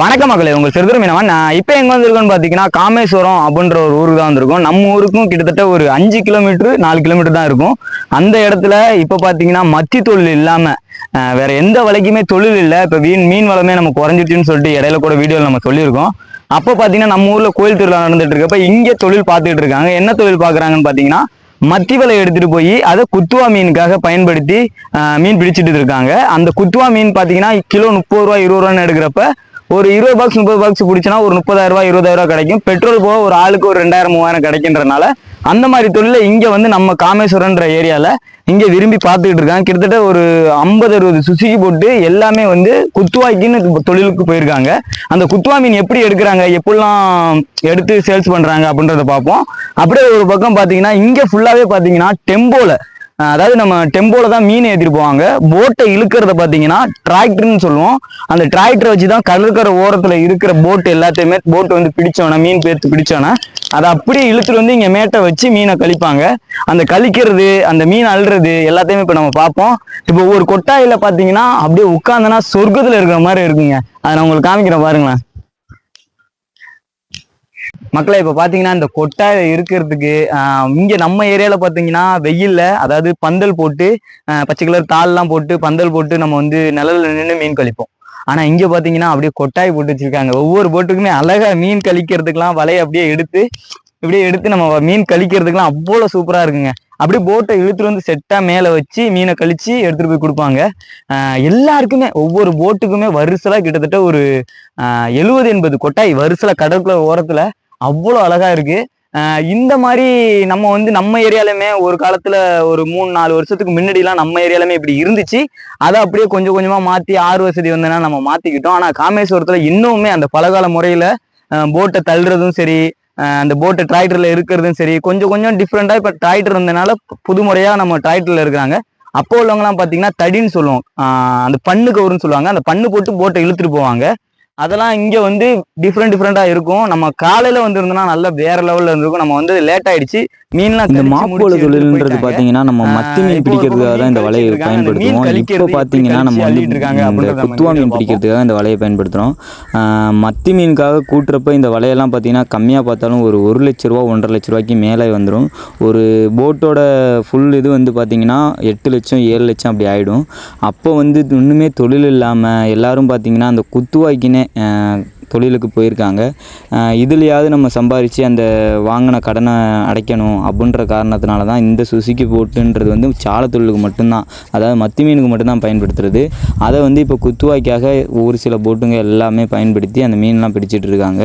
வணக்கம் மக்களே உங்கள் சிறுதர் மீனவன். நான் இப்போ எங்கே வந்திருக்கோன்னு பார்த்தீங்கன்னா காமேஸ்வரம் அப்படின்ற ஒரு ஊருக்கு தான் வந்திருக்கோம். நம்ம ஊருக்கும் கிட்டத்தட்ட ஒரு அஞ்சு கிலோமீட்டர் நாலு கிலோமீட்டர் தான் இருக்கும். அந்த இடத்துல இப்போ பார்த்தீங்கன்னா மத்தி தொழில் இல்லாமல் வேற எந்த வலைக்குமே தொழில் இல்லை. இப்போ மீன் மீன் வளமே நம்ம குறைஞ்சிட்டுன்னு சொல்லிட்டு இடையில கூட வீடியோவில் நம்ம சொல்லியிருக்கோம். அப்போ பார்த்தீங்கன்னா நம்ம ஊரில் கோயில் திருவிழா நடந்துட்டு இருக்கப்ப இங்கே தொழில் பார்த்துட்டு இருக்காங்க. என்ன தொழில் பார்க்குறாங்கன்னு பார்த்தீங்கன்னா மத்தி வலை எடுத்துட்டு போய் அதை குத்துவா மீனுக்காக பயன்படுத்தி மீன் பிடிச்சிட்டு இருக்காங்க. அந்த குத்துவா மீன் பார்த்தீங்கன்னா கிலோ முப்பது ரூபா இருபது ரூபான்னு எடுக்கிறப்ப ஒரு இருபது பாக்ஸ் முப்பது பாக்ஸ் பிடிச்சினா ஒரு முப்பதாயிரம் ரூபாய் இருபதாயிரம் ரூபாய் கிடைக்கும். பெட்ரோல் போக ஒரு ஆளுக்கு ஒரு ரெண்டாயிரம் மூவாயிரம் கிடைக்கின்றனால அந்த மாதிரி தொழில இங்க வந்து நம்ம காமேஸ்வரன்ற ஏரியால இங்க விரும்பி பார்த்துக்கிட்டு இருக்காங்க. கிட்டத்தட்ட ஒரு ஐம்பது அறுபது சுசுகி போட்டு எல்லாமே வந்து குத்துவாய்க்குன்னு தொழிலுக்கு போயிருக்காங்க. அந்த குத்துவா மீன் எப்படி எடுக்கிறாங்க எப்படிலாம் எடுத்து சேல்ஸ் பண்றாங்க அப்படின்றத பார்ப்போம். அப்படியே ஒரு பக்கம் பார்த்தீங்கன்னா இங்க ஃபுல்லாகவே பார்த்தீங்கன்னா டெம்போல அதாவது நம்ம டெம்போல தான் மீன் ஏற்றிட்டு போவாங்க. போட்டை இழுக்கிறத பார்த்தீங்கன்னா டிராக்டர்னு சொல்லுவோம். அந்த டிராக்டரை வச்சு தான் கடற்கரை ஓரத்தில் இருக்கிற போட் எல்லாத்தையுமே போட்டு வந்து பிடிச்சோன்னா மீன் பேர்த்து பிடிச்சோன்னா அதை அப்படியே இழுத்துட்டு வந்து இங்கே மேட்டை வச்சு மீனை கழிப்பாங்க. அந்த கழிக்கிறது அந்த மீன் அழுறது எல்லாத்தையுமே இப்போ நம்ம பார்ப்போம். இப்போ ஒரு கொட்டாயில் பார்த்தீங்கன்னா அப்படியே உட்காந்தனா சொர்க்கத்தில் இருக்கிற மாதிரி இருக்குங்க. அதை நான் உங்களுக்கு காமிக்கிறேன் பாருங்களேன். மக்களை இப்போ பார்த்தீங்கன்னா இந்த கொட்டாய் இருக்கிறதுக்கு இங்கே நம்ம ஏரியாவில் பார்த்தீங்கன்னா வெயிலில் அதாவது பந்தல் போட்டு பச்சை கலர் தாள்லாம் போட்டு பந்தல் போட்டு நம்ம வந்து நிழலில் நின்று மீன் கழிப்போம். ஆனால் இங்கே பார்த்தீங்கன்னா அப்படியே கொட்டாய் போட்டு வச்சிருக்காங்க. ஒவ்வொரு போட்டுக்குமே அழகாக மீன் கழிக்கிறதுக்கெலாம் வலையை அப்படியே எடுத்து இப்படியே எடுத்து நம்ம மீன் கழிக்கிறதுக்கெலாம் அவ்வளோ சூப்பராக இருக்குங்க. அப்படியே போட்டை இழுத்துட்டு வந்து செட்டாக மேலே வச்சு மீனை கழிச்சு எடுத்துகிட்டு போய் கொடுப்பாங்க. எல்லாருக்குமே ஒவ்வொரு போட்டுக்குமே வரிசலாக கிட்டத்தட்ட ஒரு எழுபது எண்பது கொட்டாய் வரிசலா கடற்குள்ள ஓரத்தில் அவ்வளோ அழகா இருக்கு. இந்த மாதிரி நம்ம வந்து நம்ம ஏரியாலுமே ஒரு காலத்துல ஒரு மூணு நாலு வருஷத்துக்கு முன்னாடிலாம் நம்ம ஏரியாலுமே இப்படி இருந்துச்சு. அதை அப்படியே கொஞ்சம் கொஞ்சமா மாற்றி ஆறு வசதி வந்தனா நம்ம மாத்திக்கிட்டோம். ஆனால் காமேஸ்வரத்தில் இன்னுமே அந்த பலகால முறையில் போட்டை தள்ளுறதும் சரி அந்த போட்டை டிராக்டரில் இருக்கிறதும் சரி கொஞ்சம் கொஞ்சம் டிஃப்ரெண்ட்டாக இப்போ டிராக்டர் வந்தனால புது முறையாக நம்ம டிராக்டரில் இருக்கிறாங்க. அப்போ உள்ளவங்கலாம் பார்த்தீங்கன்னா தடின்னு சொல்லுவோம். அந்த பண்ணு கவுருன்னு சொல்லுவாங்க. அந்த பண்ணு போட்டு போட்டை இழுத்துட்டு போவாங்க. அதெல்லாம் இங்கே வந்து டிஃப்ரெண்ட் டிஃப்ரெண்ட்டாக இருக்கும். நம்ம காலையில் வந்துருந்தோம்னா நல்ல வேற லெவலில் இருந்திருக்கும். நம்ம வந்து லேட் ஆயிடுச்சு. மீன்லாம் இந்த மாப்போல தொழில்ன்றது. பார்த்தீங்கன்னா நம்ம மத்தி மீன் பிடிக்கிறதுக்காக தான் இந்த வலையை பயன்படுத்துவோம் இப்போ பார்த்தீங்கன்னா நம்ம வந்து இந்த குத்துவா மீன். பிடிக்கிறதுக்காக இந்த வலையை பயன்படுத்துகிறோம் மத்தி மீனுக்காக கூட்டுறப்ப இந்த வலையெல்லாம் பார்த்தீங்கன்னா கம்மியாக பார்த்தாலும் ஒரு ஒரு லட்ச ரூபா ஒன்றரை லட்ச ரூபாய்க்கு மேலே வந்துடும் ஒரு போட்டோட ஃபுல் இது வந்து பார்த்தீங்கன்னா எட்டு லட்சம் ஏழு லட்சம் அப்படி ஆகிடும் அப்போ வந்து இன்னுமே தொழில் இல்லாமல் எல்லாரும் பார்த்தீங்கன்னா அந்த குத்துவாய்க்குன்னே தொழிலுக்கு போயிருக்காங்க. இதுலையாவது நம்ம சம்பாரித்து அந்த வாங்கின கடனை அடைக்கணும் அப்படின்ற காரணத்தினால தான் இந்த சுசுக்கி போட்டுன்றது வந்து சால தொழிலுக்கு மட்டும்தான் அதாவது மத்தி மீனுக்கு மட்டும்தான் பயன்படுத்துறது. அதை வந்து இப்போ குத்துவாய்க்காக ஒரு சில போட்டுங்க எல்லாமே பயன்படுத்தி அந்த மீன்லாம் பிடிச்சிட்டு இருக்காங்க.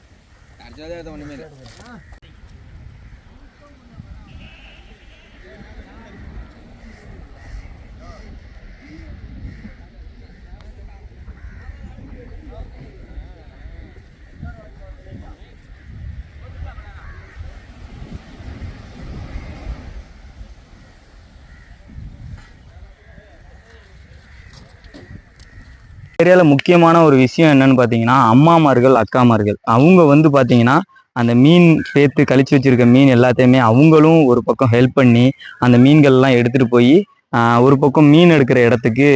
ಅರ್ಜದ ஏரியாவில் முக்கியமான ஒரு விஷயம் என்னன்னு பார்த்தீங்கன்னா அம்மாமார்கள் அக்காமார்கள். அவங்க வந்து பார்த்தீங்கன்னா அந்த மீன் சேர்த்து கழிச்சு வச்சிருக்க மீன் எல்லாத்தையுமே அவங்களும் ஒரு பக்கம் ஹெல்ப் பண்ணி அந்த மீன்கள்லாம் எடுத்துகிட்டு போய் ஒரு பக்கம் மீன் எடுக்கிற இடத்துக்கு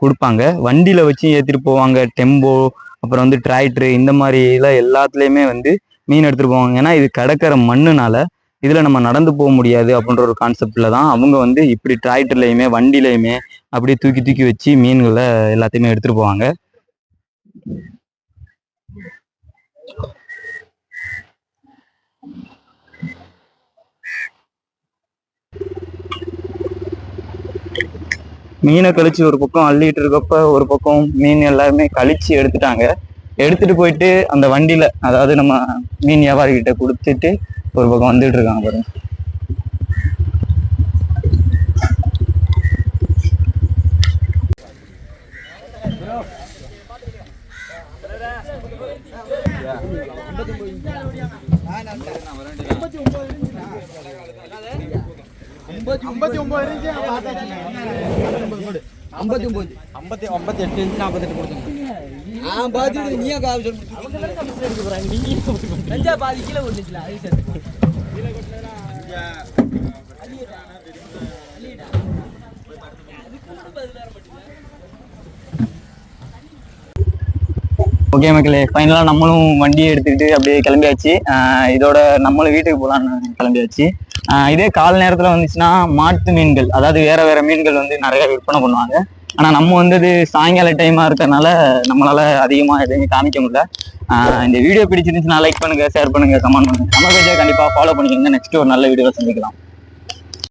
கொடுப்பாங்க. வண்டியில் வச்சு ஏற்றிட்டு போவாங்க. டெம்போ அப்புறம் வந்து டிராக்டர் இந்த மாதிரிலாம் எல்லாத்துலேயுமே வந்து மீன் எடுத்துகிட்டு போவாங்க. ஏன்னா இது கடற்கரை மண்ணுனால இதில் நம்ம நடந்து போக முடியாது அப்படின்ற ஒரு கான்செப்டில் தான் அவங்க வந்து இப்படி டிராக்டர்லையுமே வண்டிலையுமே அப்படியே தூக்கி தூக்கி வச்சு மீன்களை எல்லாத்தையுமே எடுத்துட்டு போவாங்க. மீனை கழிச்சு ஒரு பக்கம் அள்ளிட்டு இருக்கப்ப ஒரு பக்கம் மீன் எல்லாருமே கழிச்சு எடுத்துட்டாங்க. எடுத்துட்டு போயிட்டு அந்த வண்டியில அதாவது நம்ம மீன் வியாபாரி கிட்ட கொடுத்துட்டு ஒரு பக்கம் வந்துட்டு இருக்காங்க பாருங்க ஐம்பத்தி ஒன்பது இருந்துச்சு ஐம்பத்தி ஒன்பது ஐம்பத்தி ஐம்பத்தி எட்டு இருந்துச்சு நாற்பத்தெட்டு கொடுத்தோம் கொடுத்துருங்க ஆ பார்த்துட்டு நீயே காசு சொல்லி பாதி கீழே விட்டுச்சுல அது சரி ஓகே மக்களே ஃபைனலாக நம்மளும் வண்டியை எடுத்துக்கிட்டு அப்படியே கிளம்பியாச்சு. ஆஹ் இதோட நம்மளும் வீட்டுக்கு போகலான்னு கிளம்பியாச்சு. ஆஹ் இதே கால நேரத்தில் வந்துச்சுன்னா மாட்டு மீன்கள் அதாவது வேற வேற மீன்கள் வந்து நிறைய விற்பனை பண்ணுவாங்க. ஆனால் நம்ம வந்தது சாயங்கால டைமாக இருக்கிறனால நம்மளால் அதிகமாக எதுவுமே காமிக்க முடியல. இந்த வீடியோ பிடிச்சிருந்துச்சுன்னா லைக் பண்ணுங்கள் ஷேர் பண்ணுங்க கமெண்ட் பண்ணுங்க. நம்ம பேஜை கண்டிப்பாக ஃபாலோ பண்ணிக்கோங்க. நெக்ஸ்ட் ஒரு நல்ல வீடியோவில் சந்திக்கலாம்.